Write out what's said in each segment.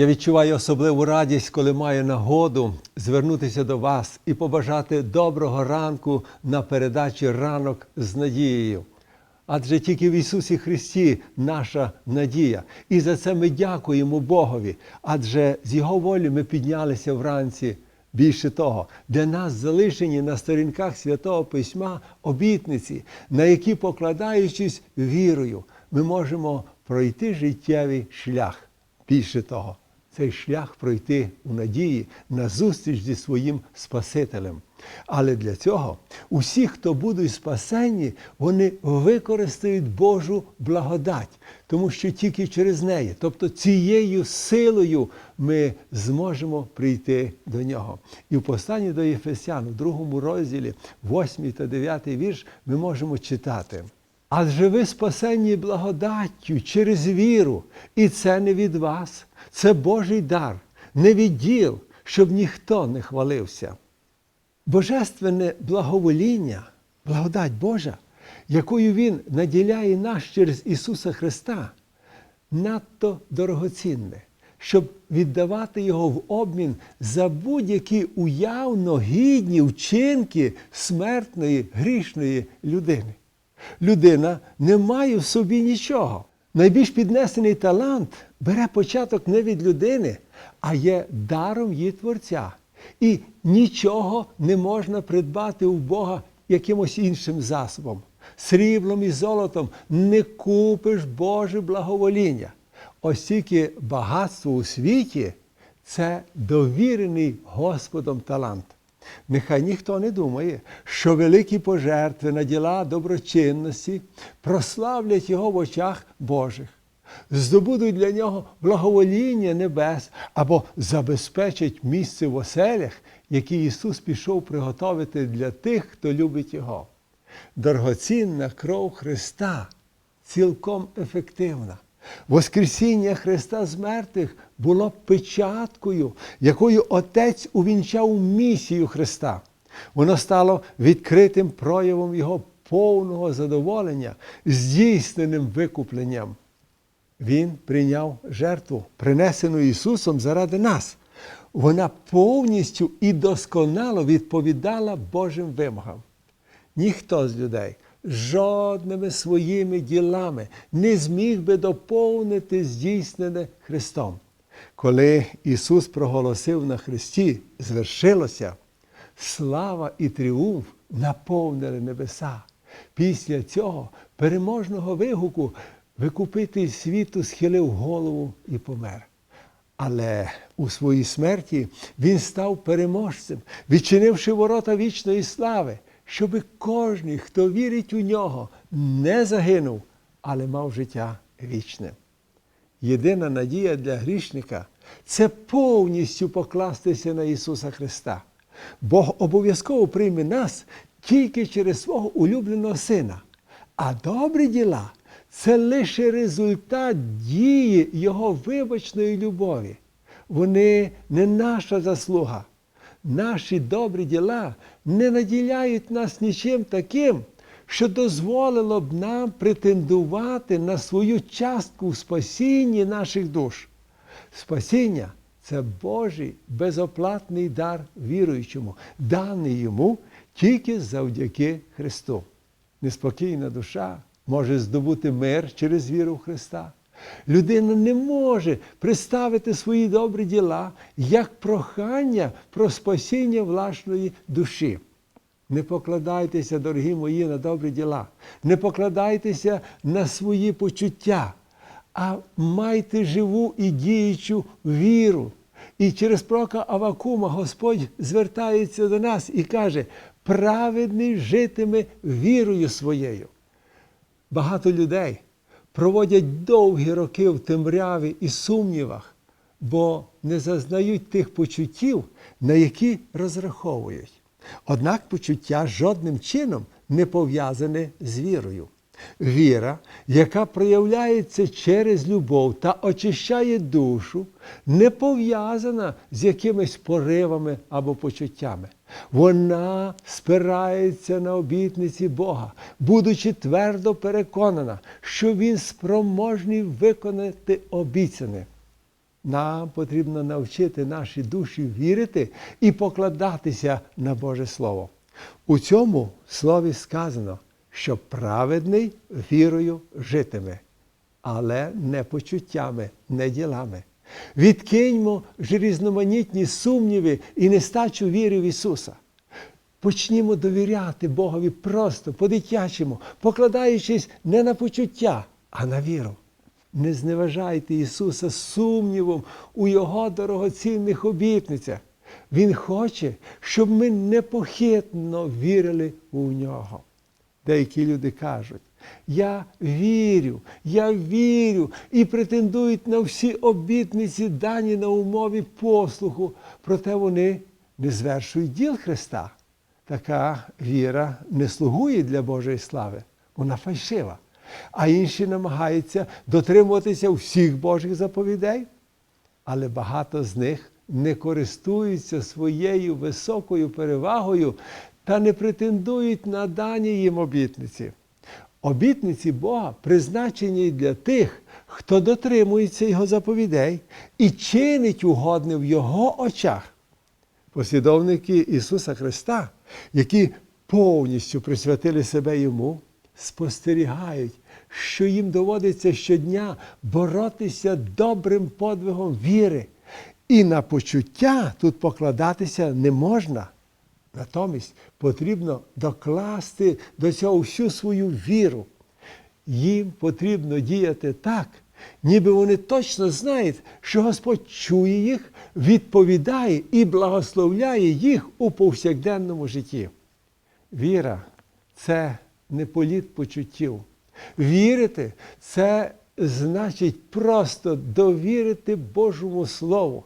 Я відчуваю особливу радість, коли маю нагоду звернутися до вас і побажати доброго ранку на передачі ранок з надією. Адже тільки в Ісусі Христі наша надія. І за це ми дякуємо Богові. Адже з Його волі ми піднялися вранці. Більше того, для нас залишені на сторінках Святого Письма обітниці, на які, покладаючись вірою, ми можемо пройти життєвий шлях. Більше того, цей шлях пройти у надії на зустріч зі своїм Спасителем. Але для цього усі, хто будуть спасені, вони використають Божу благодать, тому що тільки через неї, тобто цією силою, ми зможемо прийти до нього. І в посланні до Єфесян, у другому розділі, 8 та 9 вірш, ми можемо читати. Адже ви спасені благодаттю через віру, і це не від вас, це Божий дар, не від діл, щоб ніхто не хвалився. Божественне благовоління, благодать Божа, якою Він наділяє нас через Ісуса Христа, надто дорогоцінне, щоб віддавати його в обмін за будь-які уявно гідні вчинки смертної грішної людини. Людина не має в собі нічого. Найбільш піднесений талант бере початок не від людини, а є даром її Творця. І нічого не можна придбати у Бога якимось іншим засобом. Сріблом і золотом не купиш Боже благовоління. Ось тільки багатство у світі це довірений Господом талант. Нехай ніхто не думає, що великі пожертви на діла доброчинності прославлять його в очах Божих, здобудуть для нього благовоління небес або забезпечать місце в оселях, які Ісус пішов приготовити для тих, хто любить Його. Дорогоцінна кров Христа цілком ефективна. Воскресіння Христа з мертвих було печаткою, якою Отець увінчав місію Христа. Воно стало відкритим проявом Його повного задоволення, здійсненим викупленням. Він прийняв жертву, принесену Ісусом заради нас. Вона повністю і досконало відповідала Божим вимогам. Ніхто з людей жодними своїми ділами не зміг би доповнити здійснене Христом. Коли Ісус проголосив на Христі, звершилося, слава і тріумф наповнили небеса. Після цього переможного вигуку викупитель світу схилив голову і помер. Але у своїй смерті він став переможцем, відчинивши ворота вічної слави, щоби кожен, хто вірить у нього, не загинув, але мав життя вічне. Єдина надія для грішника це повністю покластися на Ісуса Христа. Бог обов'язково прийме нас тільки через свого улюбленого Сина. А добрі діла це лише результат дії Його вибачної любові. Вони не наша заслуга. Наші добрі діла не наділяють нас нічим таким, що дозволило б нам претендувати на свою частку в спасінні наших душ. Спасіння це Божий безоплатний дар віруючому, даний йому тільки завдяки Христу. Неспокійна душа може здобути мир через віру в Христа. Людина не може представити свої добрі діла як прохання про спасіння власної душі. Не покладайтеся, дорогі мої, на добрі діла, не покладайтеся на свої почуття, а майте живу і діючу віру. І через пророка Авакума Господь звертається до нас і каже: праведний житиме вірою своєю. Багато людей проводять довгі роки в темряві і сумнівах, бо не зазнають тих почуттів, на які розраховують. Однак почуття жодним чином не пов'язане з вірою. Віра, яка проявляється через любов та очищає душу, не пов'язана з якимись поривами або почуттями. Вона спирається на обітниці Бога, будучи твердо переконана, що Він спроможний виконати обіцяне. Нам потрібно навчити наші душі вірити і покладатися на Боже Слово. У цьому слові сказано, що праведний вірою житиме, але не почуттями, не ділами. Відкиньмо ж різноманітні сумніви і нестачу віри в Ісуса. Почнімо довіряти Богові просто, по-дитячому, покладаючись не на почуття, а на віру. Не зневажайте Ісуса сумнівом у Його дорогоцінних обітницях. Він хоче, щоб ми непохитно вірили у нього. Деякі люди кажуть, я вірю, я вірю і претендують на всі обітниці, дані на умові послуху, проте вони не звершують діл Христа. Така віра не слугує для Божої слави, вона фальшива. А інші намагаються дотримуватися всіх Божих заповідей, але багато з них не користуються своєю високою перевагою та не претендують на дані їм обітниці. Обітниці Бога призначені для тих, хто дотримується Його заповідей і чинить угодне в Його очах. Послідовники Ісуса Христа, які повністю присвятили себе Йому, спостерігають, що їм доводиться щодня боротися добрим подвигом віри. І на почуття тут покладатися не можна. Натомість потрібно докласти до цього всю свою віру. Їм потрібно діяти так, ніби вони точно знають, що Господь чує їх, відповідає і благословляє їх у повсякденному житті. Віра це не політ почуттів. Вірити це значить просто довірити Божому Слову,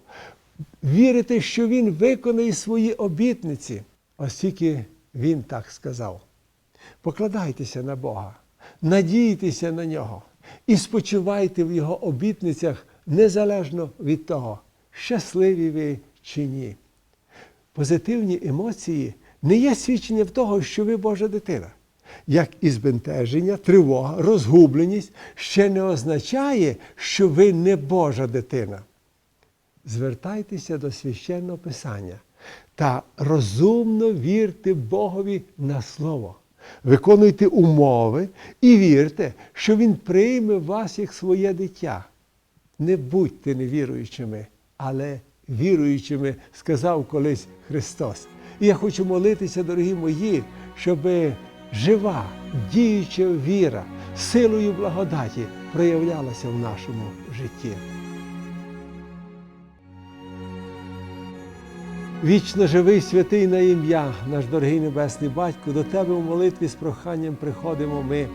вірити, що Він виконає свої обітниці, оскільки Він так сказав. Покладайтеся на Бога, надійтеся на нього і спочивайте в Його обітницях незалежно від того, щасливі ви чи ні. Позитивні емоції не є свідченням того, що ви Божа дитина. Як і збентеження, тривога, розгубленість ще не означає, що ви не Божа дитина. Звертайтеся до священного Писання та розумно вірте Богові на Слово. Виконуйте умови і вірте, що Він прийме вас як своє дитя. Не будьте невіруючими, але віруючими, сказав колись Христос. І я хочу молитися, дорогі мої, щоб жива, діюча віра, силою благодаті проявлялася в нашому житті. Вічно живий святий на ім'я, наш дорогий Небесний Батько, до Тебе у молитві з проханням приходимо ми,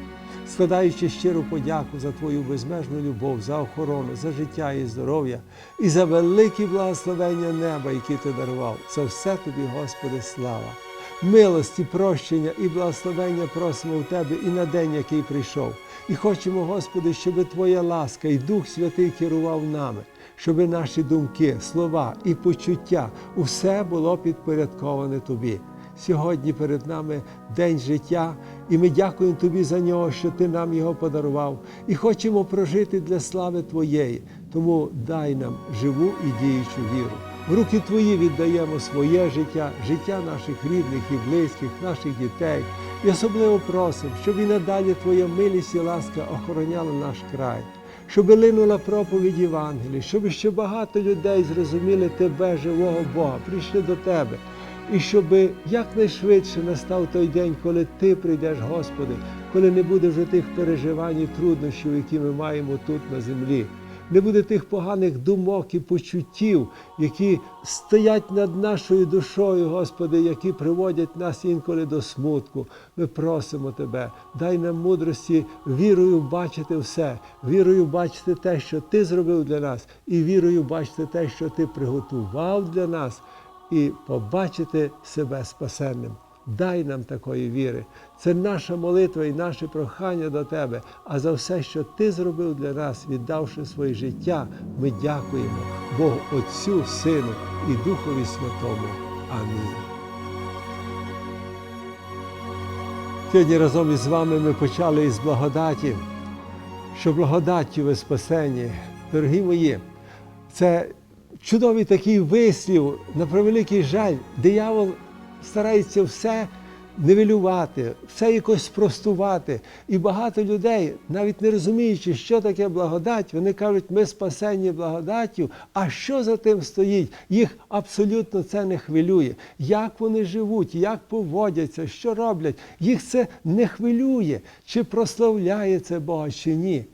складаючи щиру подяку за Твою безмежну любов, за охорону, за життя і здоров'я і за великі благословення неба, які ти дарував. За все тобі, Господи, слава! Милості, прощення і благословення просимо в Тебе і на день, який прийшов. І хочемо, Господи, щоб Твоя ласка і Дух Святий керував нами щоб наші думки, слова і почуття усе було підпорядковане Тобі. Сьогодні перед нами день життя, і ми дякуємо Тобі за нього, що Ти нам його подарував, і хочемо прожити для слави Твоєї. Тому дай нам живу і діючу віру. В руки Твої віддаємо своє життя, життя наших рідних і близьких, наших дітей. І особливо просимо, щоб і надалі Твоя милість і ласка охороняла наш край щоб линула проповідь Євангелії, щоб ще багато людей зрозуміли Тебе, живого Бога, прийшли до Тебе. І щоб якнайшвидше настав той день, коли Ти прийдеш, Господи, коли не буде вже тих переживань і труднощів, які ми маємо тут на землі. Не буде тих поганих думок і почуттів, які стоять над нашою душою, Господи, які приводять нас інколи до смутку. Ми просимо Тебе, дай нам мудрості вірою бачити все, вірою бачити те, що Ти зробив для нас, і вірою бачити те, що Ти приготував для нас, і побачити себе спасенним. Дай нам такої віри. Це наша молитва і наше прохання до Тебе. А за все, що Ти зробив для нас, віддавши своє життя, ми дякуємо Богу Отцю, Сину і Духові Святому. Амінь. Сьогодні разом із вами ми почали із благодаті, що благодаттю ви спасені. Дорогі мої, Це чудовий такий вислів, на превеликий жаль, диявол старається все нивелювати, все якось спростувати. І багато людей, навіть не розуміючи, що таке благодать, вони кажуть, ми спасені благодаттю. А що за тим стоїть? Їх абсолютно це не хвилює. Як вони живуть, як поводяться, що роблять, їх це не хвилює, чи прославляє це Бога, чи ні.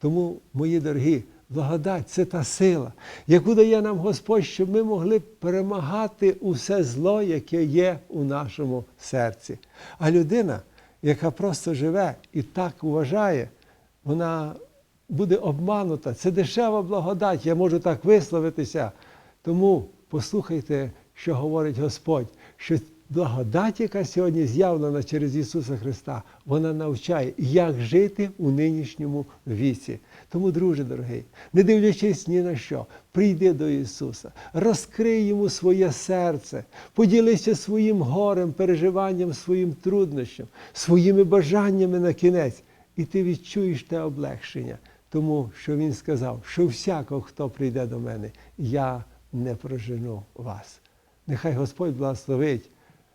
Тому, мої дорогі, благодать це та сила, яку дає нам Господь, щоб ми могли перемагати усе зло, яке є у нашому серці. А людина, яка просто живе і так вважає, вона буде обманута. Це дешева благодать, я можу так висловитися. Тому послухайте, що говорить Господь, що благодать, яка сьогодні з'явлена через Ісуса Христа, вона навчає, як жити у нинішньому віці. Тому, друже дорогий, не дивлячись ні на що, прийди до Ісуса, розкрий йому своє серце, поділися своїм горем, переживанням, своїм труднощам, своїми бажаннями на кінець, і ти відчуєш те облегшення, тому що Він сказав, що всякого, хто прийде до мене, я не прожену вас. Нехай Господь благословить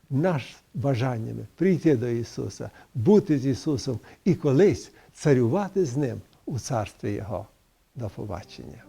наш бажаннями прийти до Ісуса, бути з Ісусом і колись царювати з Ним у царстві Його. До побачення.